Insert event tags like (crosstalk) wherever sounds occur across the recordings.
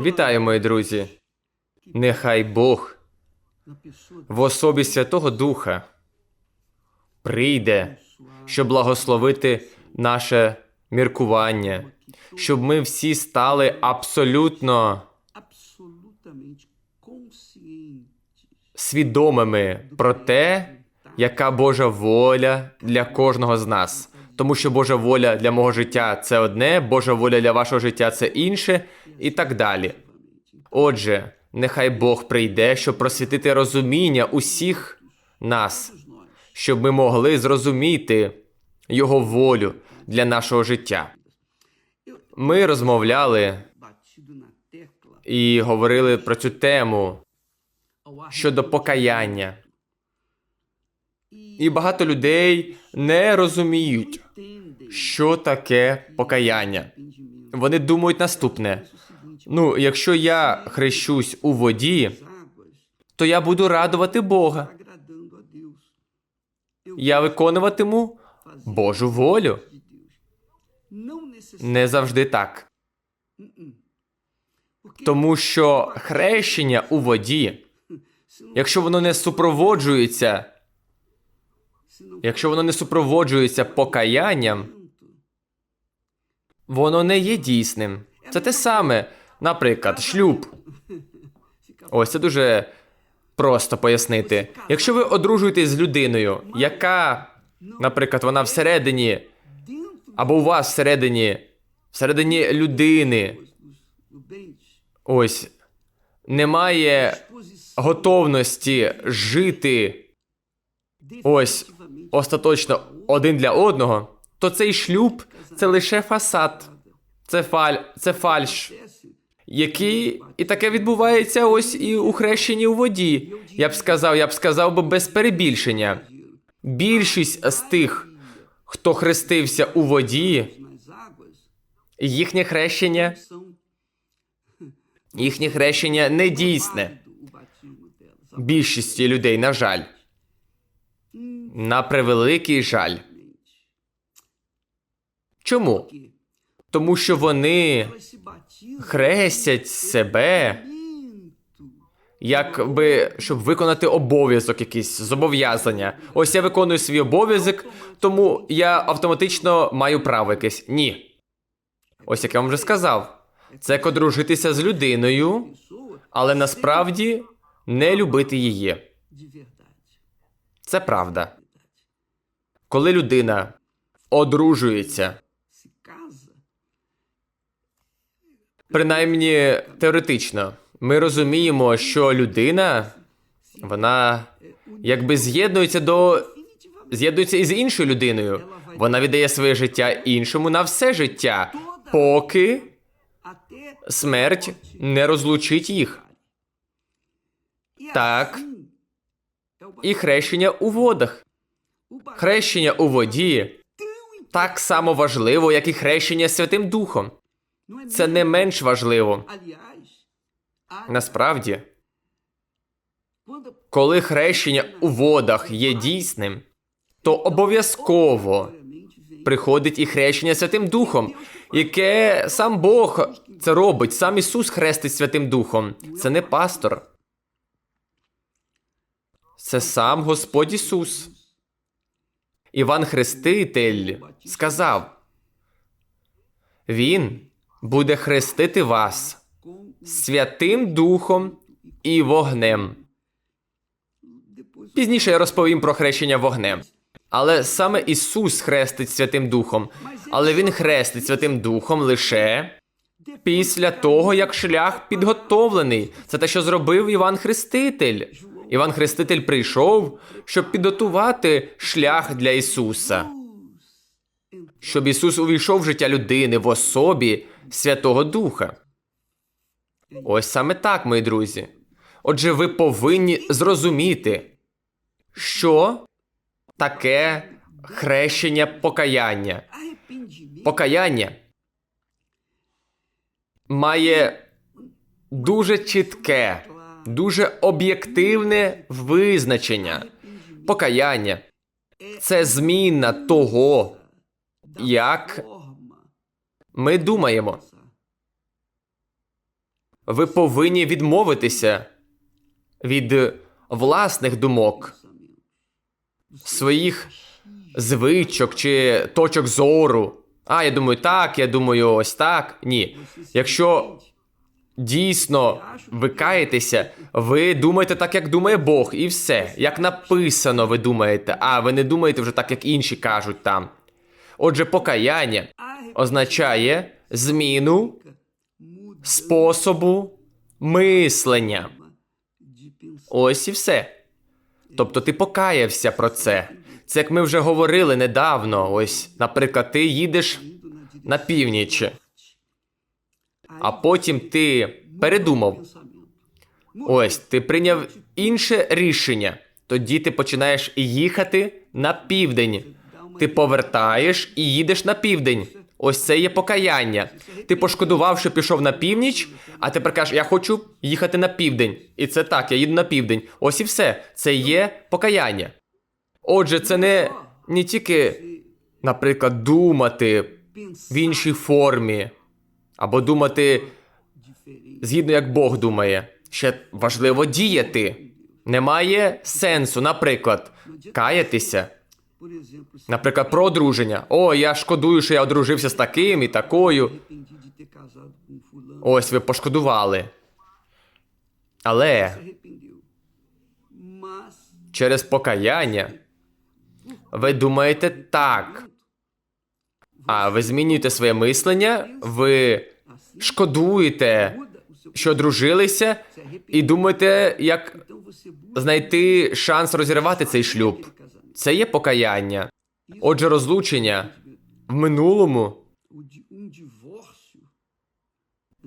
Вітаю, мої друзі. Нехай Бог в особі Святого Духа прийде, щоб благословити наше міркування, щоб ми всі стали абсолютно свідомими про те, яка Божа воля для кожного з нас. Тому що Божа воля для мого життя це одне, Божа воля для вашого життя це інше, і так далі. Отже, нехай Бог прийде, щоб просвітити розуміння усіх нас, щоб ми могли зрозуміти Його волю для нашого життя. Ми розмовляли і говорили про цю тему щодо покаяння. І багато людей не розуміють, що таке покаяння. Вони думають наступне: ну, якщо я хрещусь у воді, то я буду радувати Бога. Я виконуватиму Божу волю. Не завжди так. Тому що хрещення у воді, якщо воно не супроводжується, якщо воно не супроводжується покаянням, воно не є дійсним. Це те саме, наприклад, шлюб. Ось це дуже просто пояснити. Якщо ви одружуєтесь з людиною, яка, наприклад, вона всередині, або у вас всередині, всередині людини, ось немає готовності жити ось остаточно один для одного, то цей шлюб це лише фасад, це фаль, це фальш, який і таке відбувається ось і у хрещенні у воді. Я б сказав, я б сказав би без перебільшення. Більшість з тих, хто хрестився у воді, їхнє хрещення, їхнє хрещення не дійсне. Більшості людей, на жаль. На превеликий жаль. Чому? Тому що вони хрестять себе, якби щоб виконати обов'язок, якийсь зобов'язання. Ось я виконую свій обов'язок, тому я автоматично маю право якесь. Ні. Ось як я вам вже сказав. Це одружитися з людиною, але насправді не любити її. Це правда. Коли людина одружується, принаймні теоретично, ми розуміємо, що людина вона якби з'єднується до з'єднується із іншою людиною. Вона віддає своє життя іншому на все життя, поки смерть не розлучить їх. Так. І хрещення у водах. Хрещення у воді так само важливо, як і хрещення Святим Духом. Це не менш важливо. Насправді, коли хрещення у водах є дійсним, то обов'язково приходить і хрещення Святим Духом, яке сам Бог це робить, сам Ісус хрестить Святим Духом. Це не пастор. Це сам Господь Ісус. Іван Хреститель сказав: Він буде хрестити вас Святим Духом і вогнем. Пізніше я розповім про хрещення вогнем. Але саме Ісус хрестить Святим Духом, але Він хрестить Святим Духом лише після того, як шлях підготовлений. Це те, що зробив Іван Хреститель. Іван Хреститель прийшов, щоб підготувати шлях для Ісуса, щоб Ісус увійшов в життя людини в особі Святого Духа. Ось саме так, мої друзі. Отже, ви повинні зрозуміти, що таке хрещення покаяння. Покаяння має дуже чітке, дуже об'єктивне визначення. Покаяння це зміна того, як ми думаємо. ви повинні відмовитися від власних думок, своїх звичок чи точок зору. А, я думаю, так, я думаю, ось так. Ні. Якщо дійсно ви каєтеся, ви думаєте так, як думає Бог, і все. Як написано, ви думаєте, а ви не думаєте вже так, як інші кажуть там. Отже, покаяння означає зміну способу мислення. Ось і все. Тобто ти покаявся про це. Це як ми вже говорили недавно. Ось, наприклад, ти їдеш на північ, а потім ти передумав. Ось, ти прийняв інше рішення. Тоді ти починаєш їхати на південь. Ти повертаєш і їдеш на південь. Ось це є покаяння. Ти пошкодував, що пішов на північ, а тепер кажеш, я хочу їхати на південь. І це так, я їду на південь. Ось і все. Це є покаяння. Отже, це не, не тільки, наприклад, думати в іншій формі, або думати згідно як Бог думає. Ще важливо діяти. Немає сенсу, наприклад, каятися. Наприклад, про одруження. О, я шкодую, що я одружився з таким і такою. Ось ви пошкодували. Але через покаяння ви думаєте так. А ви змінюєте своє мислення, ви шкодуєте, що одружилися, і думаєте, як знайти шанс розірвати цей шлюб. Це є покаяння. Отже, розлучення в минулому.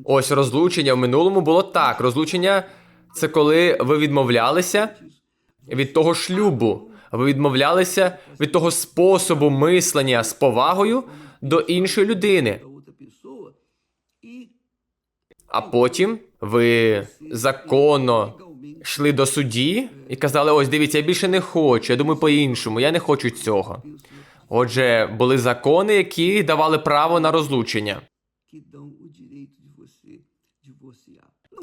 Ось розлучення в минулому було так. Розлучення це коли ви відмовлялися від того шлюбу. Ви відмовлялися від того способу мислення з повагою до іншої людини. А потім ви законно йшли до судді і казали: ось дивіться, я більше не хочу, я думаю по-іншому, я не хочу цього. Отже, були закони, які давали право на розлучення.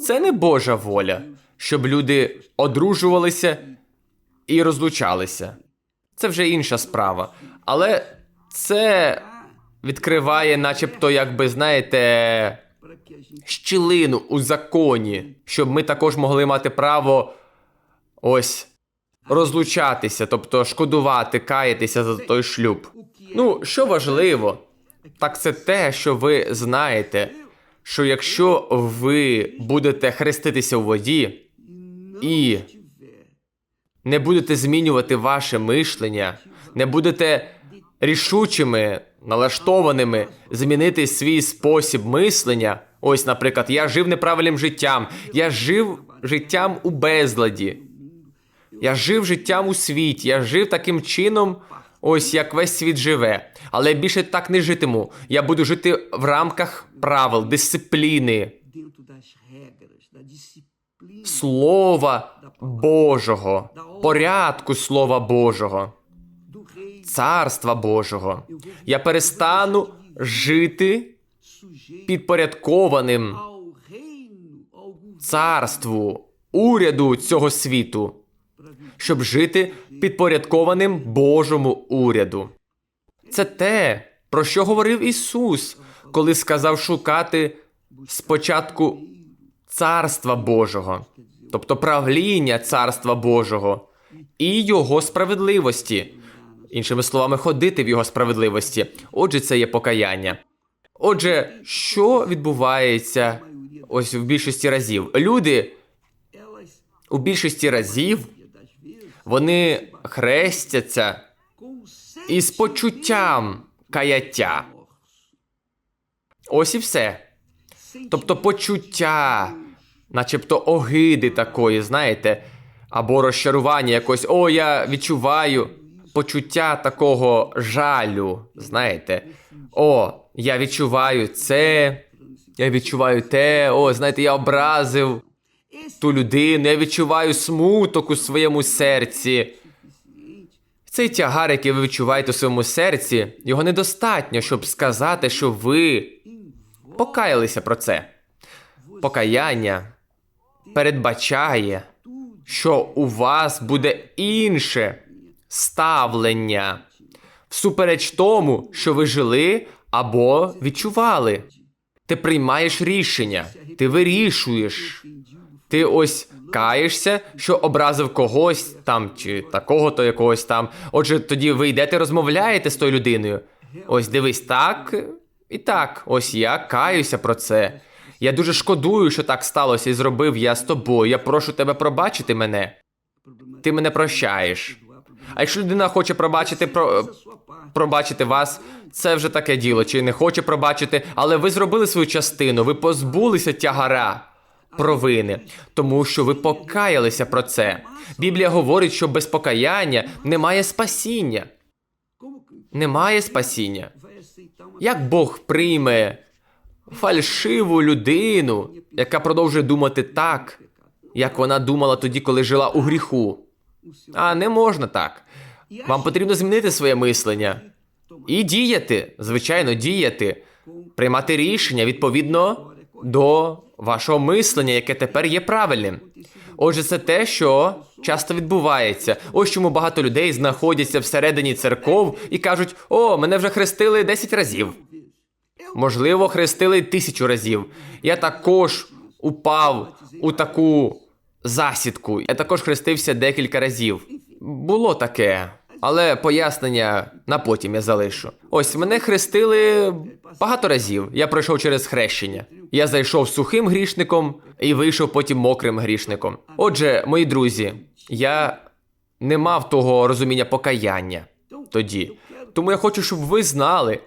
Це не Божа воля, щоб люди одружувалися і розлучалися. Це вже інша справа. Але це відкриває, начебто, якби знаєте, щілину у законі, щоб ми також могли мати право ось розлучатися, тобто шкодувати, каятися за той шлюб. Ну, що важливо, так це те, що ви знаєте, що якщо ви будете хреститися у воді і не будете змінювати ваше мишлення, не будете рішучими, налаштованими змінити свій спосіб мислення. Ось, наприклад, я жив неправильним життям, я жив життям у безладі. Я жив життям у світі, я жив таким чином, ось як весь світ живе. Але більше так не житиму. Я буду жити в рамках правил, дисципліни, Слова Божого, порядку Слова Божого, Царства Божого. Я перестану жити підпорядкованим царству, уряду цього світу, щоб жити підпорядкованим Божому уряду. Це те, про що говорив Ісус, коли сказав шукати спочатку Царства Божого, тобто правління Царства Божого і Його справедливості. Іншими словами, ходити в Його справедливості. Отже, це є покаяння. Отже, що відбувається ось в більшості разів? Люди у більшості разів вони хрестяться із почуттям каяття. Ось і все. Тобто почуття, начебто огиди такої, знаєте, або розчарування якось, о, я відчуваю почуття такого жалю, знаєте. О, я відчуваю це, я відчуваю те, о, знаєте, я образив ту людину, я відчуваю смуток у своєму серці. Цей тягар, який ви відчуваєте у своєму серці, його недостатньо, щоб сказати, що ви покаялися про це. Покаяння передбачає, що у вас буде інше ставлення всупереч тому, що ви жили або відчували. Ти приймаєш рішення, ти вирішуєш. Ти ось каєшся, що образив когось там чи такого-то якогось там. Отже, тоді ви йдете, розмовляєте з тою людиною. Ось дивись, так і так. Ось я каюся про це. Я дуже шкодую, що так сталося, і зробив я з тобою. Я прошу тебе пробачити мене. Ти мене прощаєш. А якщо людина хоче пробачити про, пробачити вас, це вже таке діло, чи не хоче пробачити, але ви зробили свою частину, ви позбулися тягара провини, тому що ви покаялися про це. Біблія говорить, що без покаяння немає спасіння. Немає спасіння. Як Бог прийме фальшиву людину, яка продовжує думати так, як вона думала тоді, коли жила у гріху? А не можна так. Вам потрібно змінити своє мислення і діяти, звичайно, діяти, приймати рішення відповідно до вашого мислення, яке тепер є правильним. Отже, це те, що часто відбувається. Ось чому багато людей знаходяться всередині церков і кажуть: о, мене вже хрестили 10 разів. Можливо, хрестили тисячу разів. Я також упав у таку засідку. Я також хрестився декілька разів. Було таке, але пояснення на потім я залишу. Ось мене хрестили багато разів. Я пройшов через хрещення. Я зайшов сухим грішником і вийшов потім мокрим грішником. Отже, мої друзі, я не мав того розуміння покаяння тоді. Тому я хочу, щоб ви знали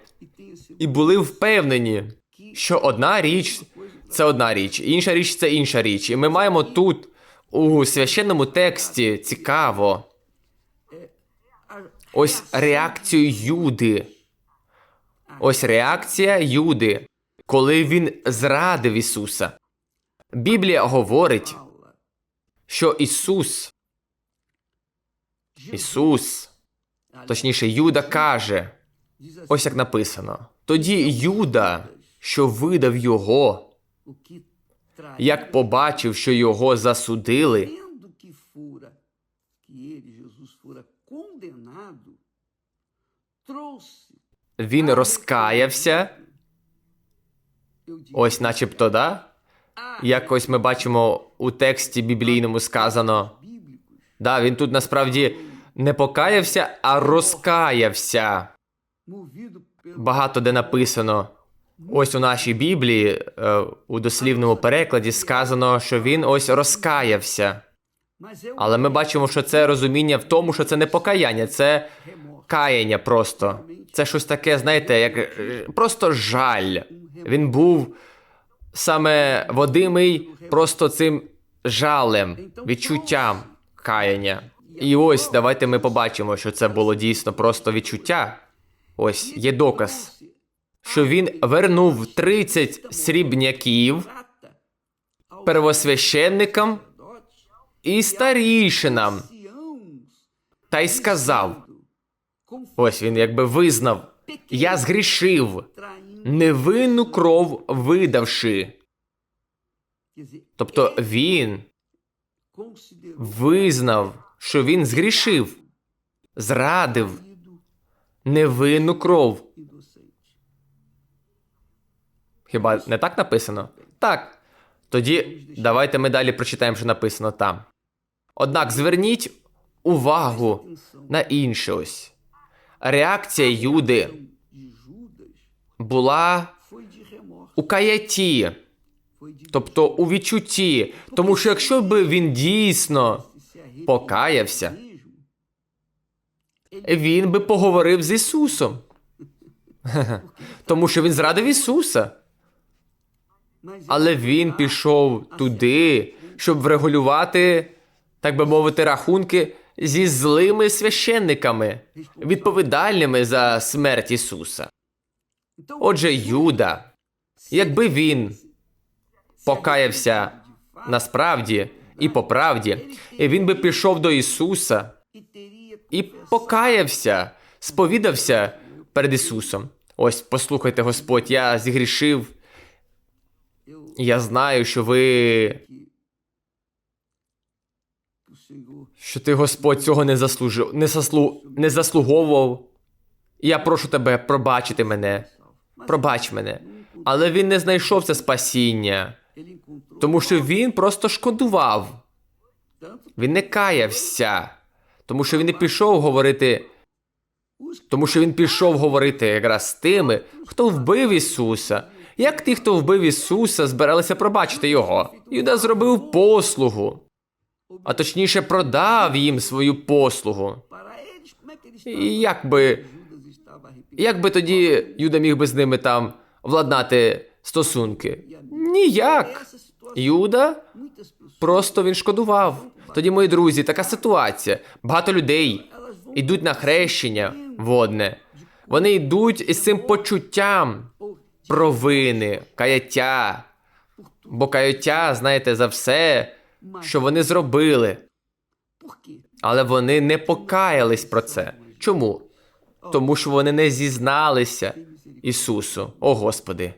і були впевнені, що одна річ це одна річ, інша річ це інша річ. І ми маємо тут у священному тексті цікаво ось реакцію Юди. Ось реакція Юди, коли він зрадив Ісуса. Біблія говорить, що Ісус, Ісус, точніше, Юда каже, ось як написано. Тоді Юда, що видав його, як побачив, що його засудили, він розкаявся, ось начебто, да? Якось ми бачимо у тексті біблійному сказано. Да, він тут насправді не покаявся, а розкаявся. Багато де написано. Ось у нашій Біблії, е, у дослівному перекладі, сказано, що він ось розкаявся. Але ми бачимо, що це розуміння в тому, що це не покаяння, це каяння просто. Це щось таке, знаєте, як е, просто жаль. Він був саме водимий просто цим жалем, відчуттям каяння. І ось давайте ми побачимо, що це було дійсно просто відчуття. Ось є доказ, що він вернув 30 срібняків первосвященникам і старішинам, та й сказав: ось він якби визнав, я згрішив, невинну кров видавши. Тобто він визнав, що він згрішив, зрадив невинну кров. Хіба не так написано? Так. Тоді давайте ми далі прочитаємо, що написано там. Однак зверніть увагу на інше ось. Реакція Юди була у de тобто у відчутті. Тому що якщо би він дійсно покаявся, він би поговорив з Ісусом. (laughs) Тому що він зрадив Ісуса. Але він пішов туди, щоб врегулювати, так би мовити, рахунки зі злими священниками, відповідальними за смерть Ісуса. Отже, Юда, якби він покаявся насправді і по правді, він би пішов до Ісуса і покаявся, сповідався перед Ісусом. Ось, послухайте, Господь, я згрішив, Я знаю, що ви. що ти, Господь, цього не заслужив, не, заслу... не заслуговував. Я прошу тебе пробачити мене. Пробач мене. Але він не знайшов це спасіння, тому що він просто шкодував. Він не каявся, тому що він не пішов говорити. Тому що він пішов говорити якраз з тими, хто вбив Ісуса. Як ті, хто вбив Ісуса, збиралися пробачити його. Юда зробив послугу, а точніше продав їм свою послугу. І як би, як би тоді Юда міг би з ними там владнати стосунки? Ніяк. Юда просто він шкодував. Тоді, мої друзі, така ситуація. Багато людей йдуть на хрещення водне. Вони йдуть із цим почуттям провини, каяття. Бо каяття, знаєте, за все, що вони зробили. Але вони не покаялись про це. Чому? Тому що вони не зізналися Ісусу. О Господи,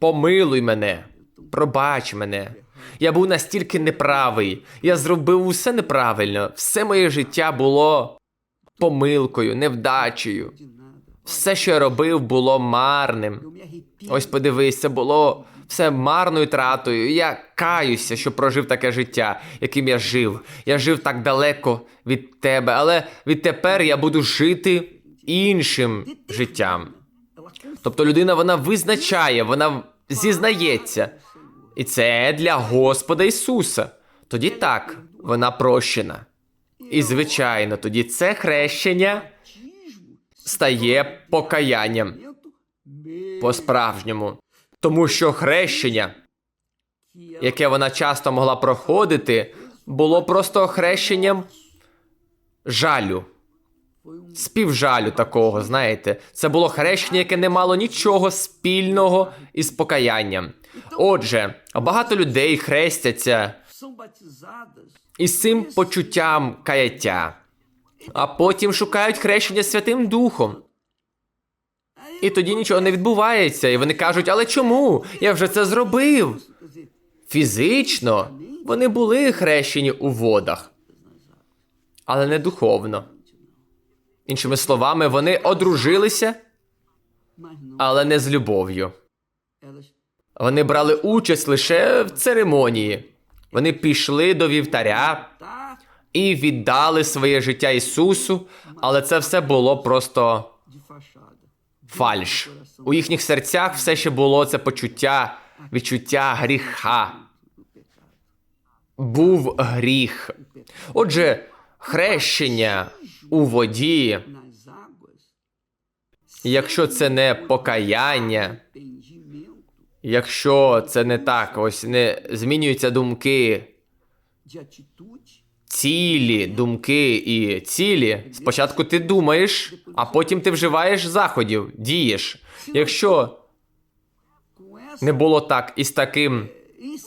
помилуй мене, пробач мене. Я був настільки неправий, я зробив усе неправильно. Все моє життя було помилкою, невдачею. Все, що я робив, було марним. Ось подивись, це було все марною тратою. Я каюся, що прожив таке життя, яким я жив. Я жив так далеко від тебе, але відтепер я буду жити іншим життям. Тобто людина вона визначає, вона зізнається. І це для Господа Ісуса. Тоді так, вона прощена. І звичайно, тоді це хрещення стає покаянням по-справжньому. Тому що хрещення, яке вона часто могла проходити, було просто хрещенням жалю, співжалю такого, знаєте. Це було хрещення, яке не мало нічого спільного із покаянням. Отже, багато людей хрестяться із цим почуттям каяття, а потім шукають хрещення Святим Духом. І тоді нічого не відбувається, і вони кажуть, але чому? Я вже це зробив. Фізично вони були хрещені у водах, але не духовно. Іншими словами, вони одружилися, але не з любов'ю. Вони брали участь лише в церемонії. Вони пішли до вівтаря і віддали своє життя Ісусу, але це все було просто фальш. У їхніх серцях все ще було це почуття, відчуття гріха. Був гріх. Отже, хрещення у воді, якщо це не покаяння, якщо це не так, ось не змінюються думки, цілі, думки і цілі. Спочатку ти думаєш, а потім ти вживаєш заходів, дієш. Якщо не було так із таким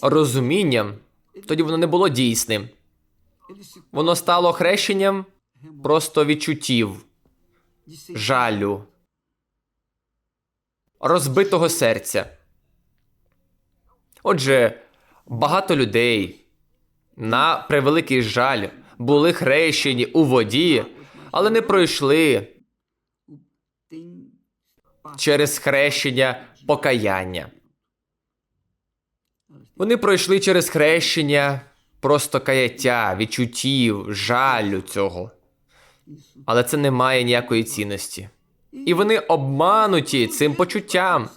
розумінням, тоді воно не було дійсним. Воно стало хрещенням просто відчуттів, жалю, розбитого серця. Отже, багато людей на превеликий жаль були хрещені у воді, але не пройшли через хрещення покаяння. Вони пройшли через хрещення просто каяття, відчуттів, жалю цього. Але це не має ніякої цінності. І вони обмануті цим почуттям.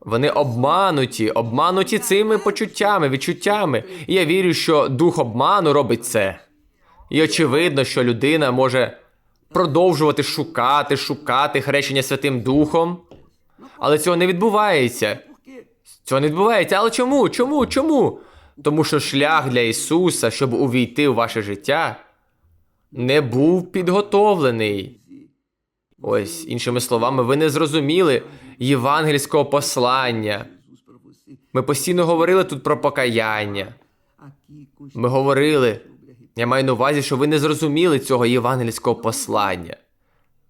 Вони обмануті, обмануті цими почуттями, відчуттями. І я вірю, що дух обману робить це. І очевидно, що людина може продовжувати шукати, шукати хрещення Святим Духом, але цього не відбувається. Цього не відбувається. Але чому? Чому? Чому? Тому що шлях для Ісуса, щоб увійти в ваше життя, не був підготовлений. Ось, іншими словами, ви не зрозуміли євангельського послання. Ми постійно говорили тут про покаяння. Ми говорили. Я маю на увазі, що ви не зрозуміли цього євангельського послання.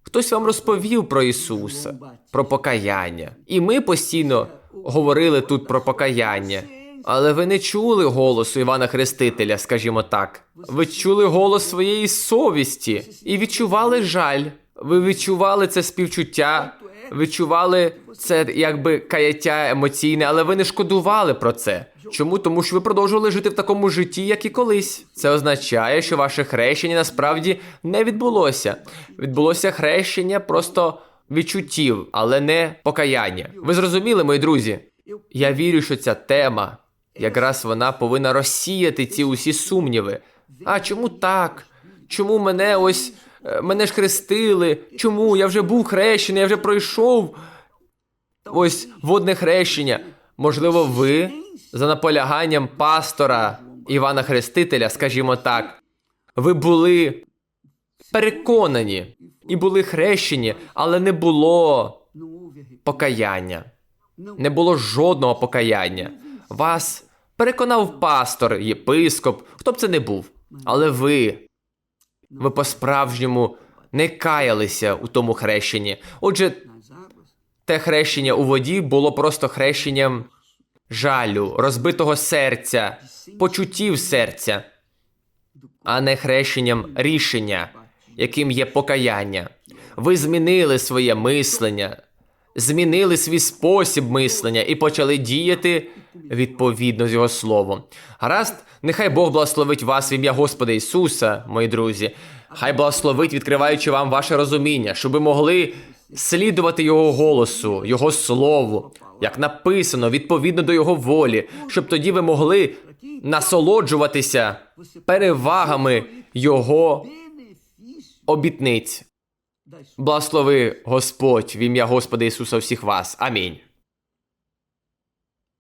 Хтось вам розповів про Ісуса, про покаяння. І ми постійно говорили тут про покаяння. Але ви не чули голосу Івана Хрестителя, скажімо так. Ви чули голос своєї совісті і відчували жаль. Ви відчували це співчуття, відчували це якби каяття емоційне, але ви не шкодували про це. Чому? Тому що ви продовжували жити в такому житті, як і колись. Це означає, що ваше хрещення насправді не відбулося. Відбулося хрещення просто відчуттів, але не покаяння. Ви зрозуміли, мої друзі? Я вірю, що ця тема якраз вона повинна розсіяти ці усі сумніви. А чому так? Чому мене ось е, мене ж хрестили? Чому я вже був хрещений, я вже пройшов ось водне хрещення? Можливо, ви за наполяганням пастора Івана Хрестителя, скажімо так, ви були переконані і були хрещені, але не було покаяння. Не було жодного покаяння. Вас переконав пастор, єпископ, хто б це не був. Але ви, ви по-справжньому не каялися у тому хрещенні. Отже, те хрещення у воді було просто хрещенням жалю, розбитого серця, почуттів серця, а не хрещенням рішення, яким є покаяння. Ви змінили своє мислення, змінили свій спосіб мислення і почали діяти відповідно з його словом. Гаразд, нехай Бог благословить вас в ім'я Господа Ісуса, мої друзі. Хай благословить, відкриваючи вам ваше розуміння, щоб ви могли слідувати Його голосу, Його слову, як написано, відповідно до Його волі, щоб тоді ви могли насолоджуватися перевагами Його обітниць. Благослови Господь в ім'я Господа Ісуса всіх вас. Амінь.